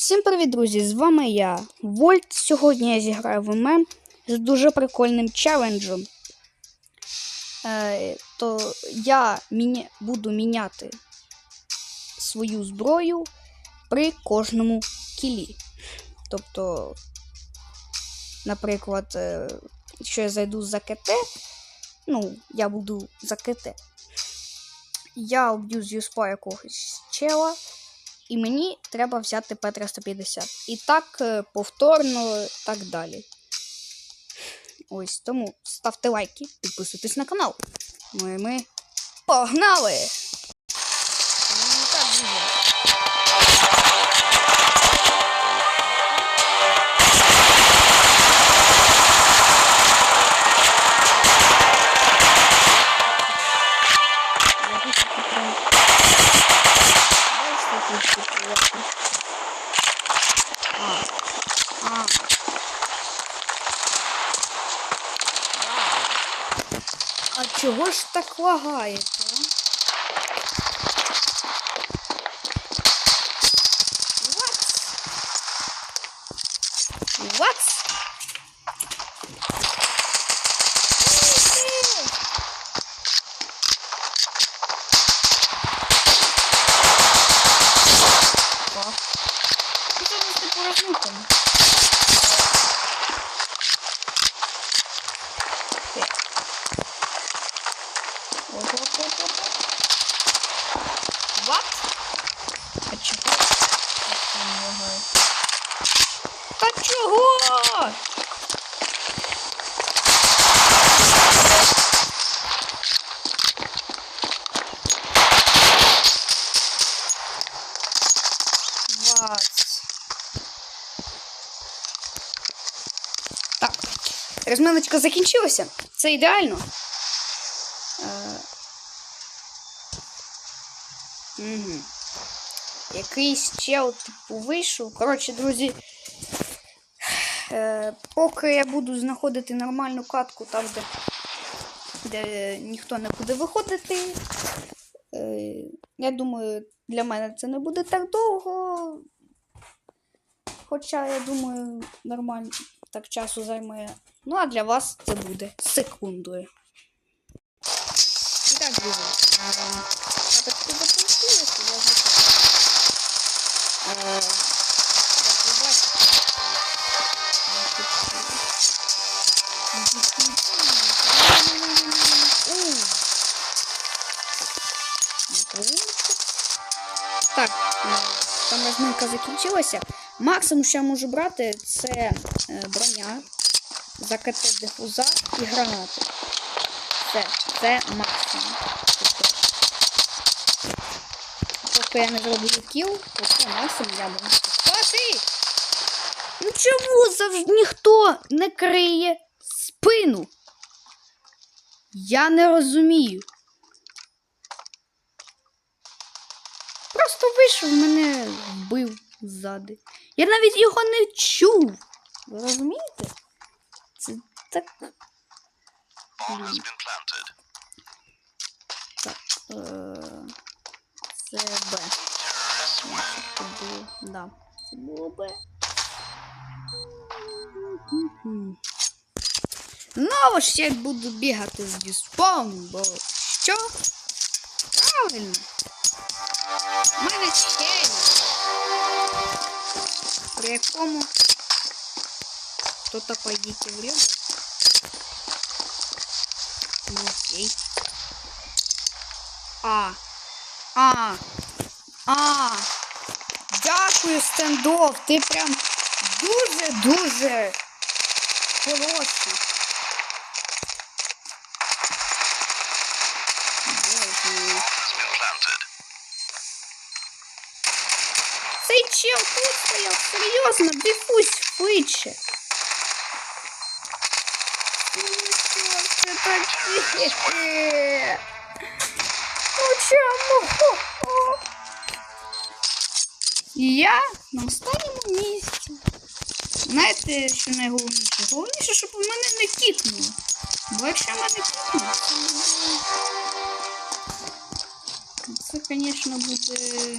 Всім привіт, друзі! З вами я, Вольт. Сьогодні я зіграю в ММ з дуже прикольним челенджем. Е, то я міня... буду міняти свою зброю при кожному кілі. Тобто, наприклад, е, якщо я зайду за КТ, ну, я буду за КТ. Я об'ю з якогось чела. І мені треба взяти П-350. І так е, повторно, так далі. Ось тому ставте лайки, підписуйтесь на канал. Ну і ми погнали! Ж так лагається? What? What? О. Ти зараз ти порожнюком. What? А чого? Так це не лагає. Та чого? What? Так. Розминочка закінчилася. Це ідеально. Угу. Якийсь чел, типу, вийшов. Коротше, друзі. Е... Поки я буду знаходити нормальну катку там, де, де ніхто не буде виходити. Е... Я думаю, для мене це не буде так довго. Хоча, я думаю, нормально так часу займе. Ну, а для вас це буде секундою. І так, друзі. Я так я Як ви бачите. Ууу. Так, е, там розминка закінчилася. Максимум, що я можу брати, це е, броня, закати дифуза і гранати. Все, це максимум. Поки я не зроблю кіл, то це максимум я можу спати. Ну чому завжди ніхто не криє спину? Я не розумію. Просто вийшов, мене вбив ззади. Я навіть його не чув. Ви розумієте? Це так. Так. Е... Це Б. Це було. Да. Це було Б. Ж я буду бігати з діспом, бо що? Правильно. При якому кто-то пойдите в. Ну окей. А. А. А. Дякую, стендов. Ти прям дуже-дуже хороший. Чел серйозно, дифусь швидше. Ну чому? Я на останньому місці. Знаєте, що найголовніше? Головніше, щоб у мене не кікнуло. Бо якщо мене кікнуло. Це, звісно, буде...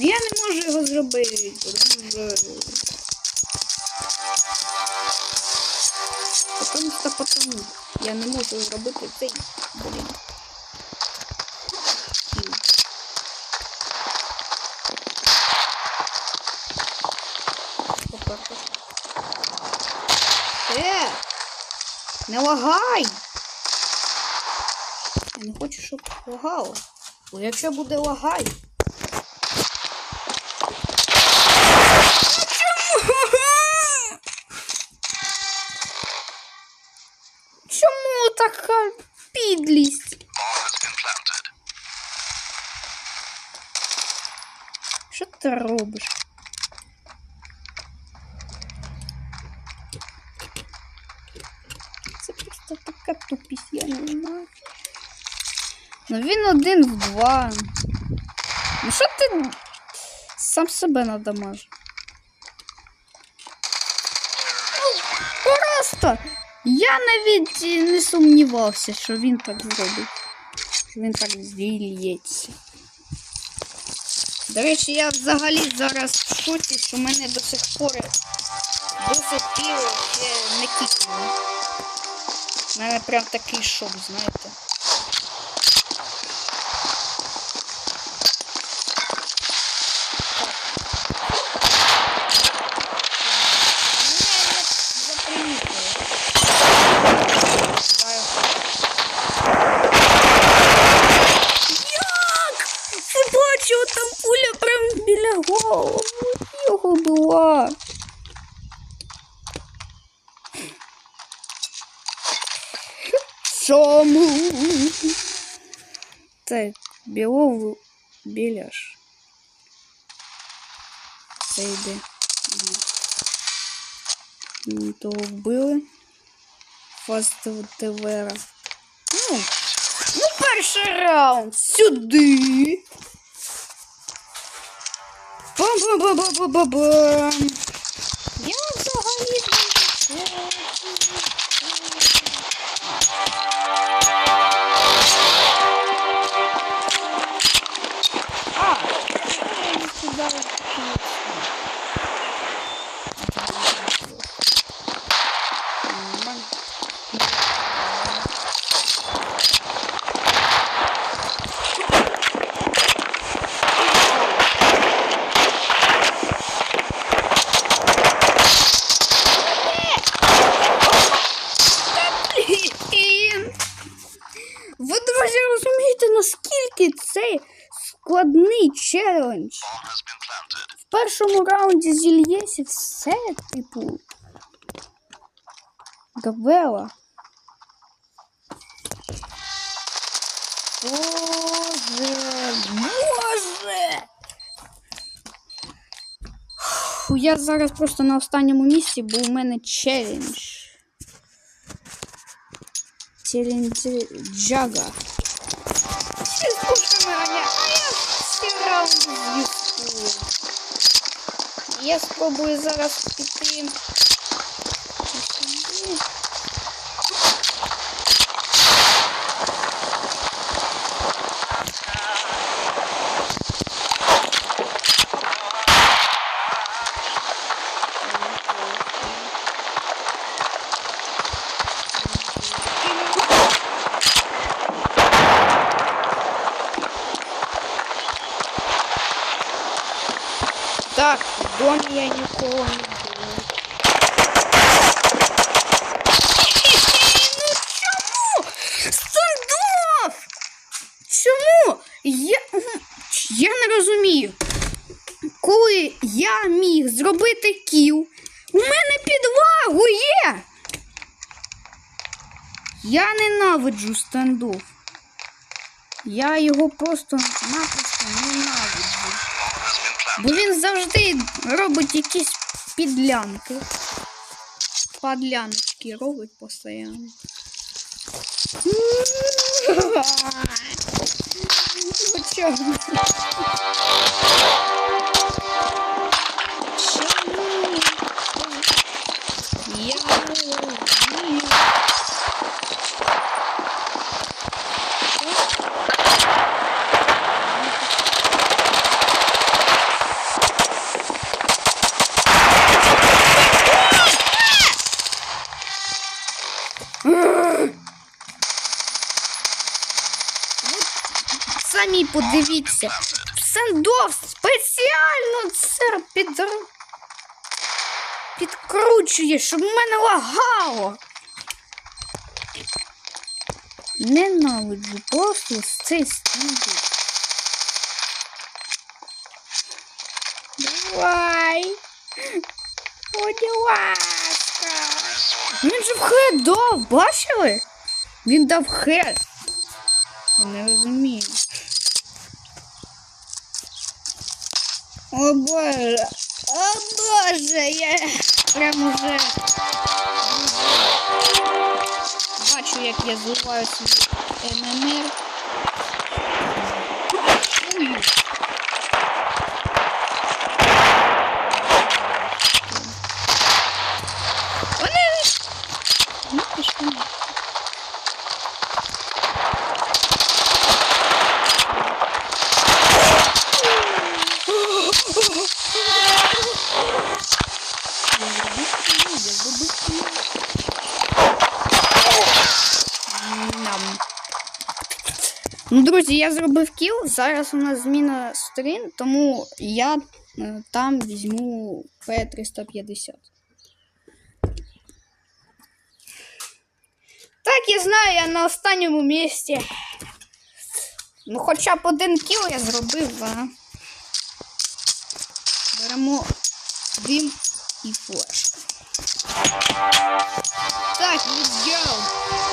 Я не можу його зробити. Тому що... Потому що потому. Я не можу зробити цей. Блін. Е! Не лагай! Я не хочу, щоб лагало. Бо якщо буде лагай. Ти робиш? Це просто така тупість, я не знаю. Ну він один в два. Ну що ти сам себе надамаж? Ну, просто я навіть не сумнівався, що він так зробить. Що він так зільється. До речі, я взагалі зараз в шоці, що мене до сих пор до сих ще не кікнули. У мене прям такий шок, знаєте. Чому? Так, білову біляш. Це йде. То вбили. Фастову Тевера. Ну, ну, перший раунд. Сюди. Бам-бам-бам-бам-бам-бам. першому раунді зільєсі все, типу. Габела. Боже, боже! Фу, Я зараз просто на останньому місці, бо у мене челендж. Челендж Джага. Всі слушай мене, а я всі раунди з'їску. Я спробую зараз піти. сюди. Так, в домі я нікого не буду. Ну чому? Стендов! Чому? Я, я не розумію. Коли я міг зробити кіл, у мене підлагує. Я ненавиджу стендов. Я його просто-напросто ненавиджу. Бо він завжди робить якісь підлянки. Подляночки робить постійно. Ну чого? Я розумію. Самі подивіться. Сендов спеціально це під... підкручує, щоб мене лагало. Ненавиджу просто цей стендов. Давай. Будь ласка. Він же в хед дав, бачили? Він дав хед. Я не розумію. О боже. О боже, я прям уже бачу, як я зливаю свій ММР. Ну, друзі, я зробив кіл. Зараз у нас зміна сторін, тому я е, там візьму П350. Так, я знаю, я на останньому місці. Ну, хоча б один кіл я зробив, а. Беремо дим і флеш. Так, let's go.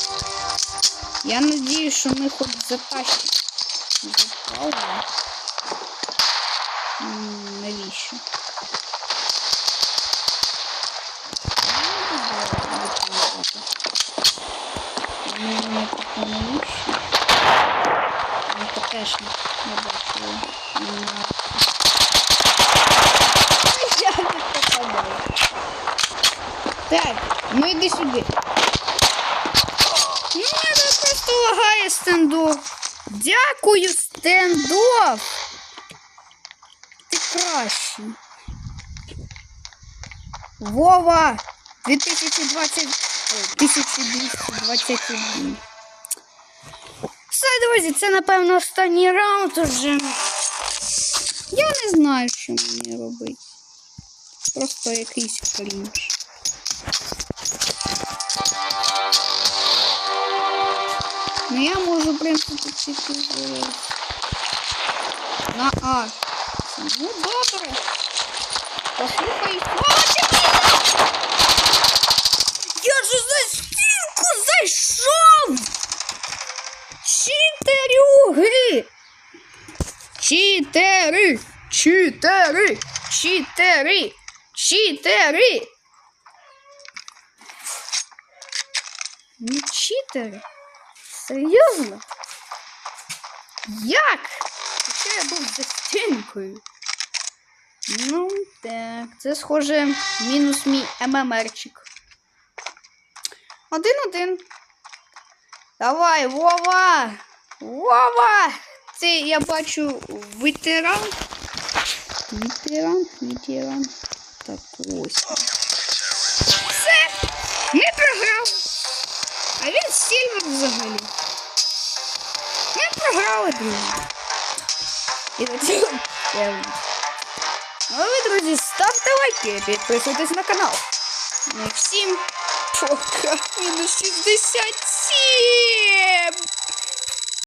Я надіюсь, що ми хоч затащимо. Запалимо. М, Навіщо? Ну, не таке навіщо? Ну, теж не бачила. Я не попадаю. Так, ну йди сюди. Просто лагає стендов. Дякую, стендов. Ти кращий. Вова 2020. 1221. Все, друзі, це, напевно, останній раунд уже. Я не знаю, що мені робити. Просто якийсь крінж. Ну я можу, в принципі, тільки з- на А. Ну, добре. Послухай. Я же за стінку зайшов! Читерюги! Читери! Читери! Читери! Читери! Ну, читери? Серйозно? Як? Хоча я був за стінкою. Ну, так, це схоже мінус мій ММРчик. Один-один. Давай, Вова! Вова! Ти, я бачу, ветеран. Ветеран, ветеран. Так, ось. Все! Не програв. А він сільвер взагалі. Ми програли, друзі. І на цьому я вийду. Ну, а ви, друзі, ставте лайки, підписуйтесь на канал. Ну і всім пока. Мінус 67.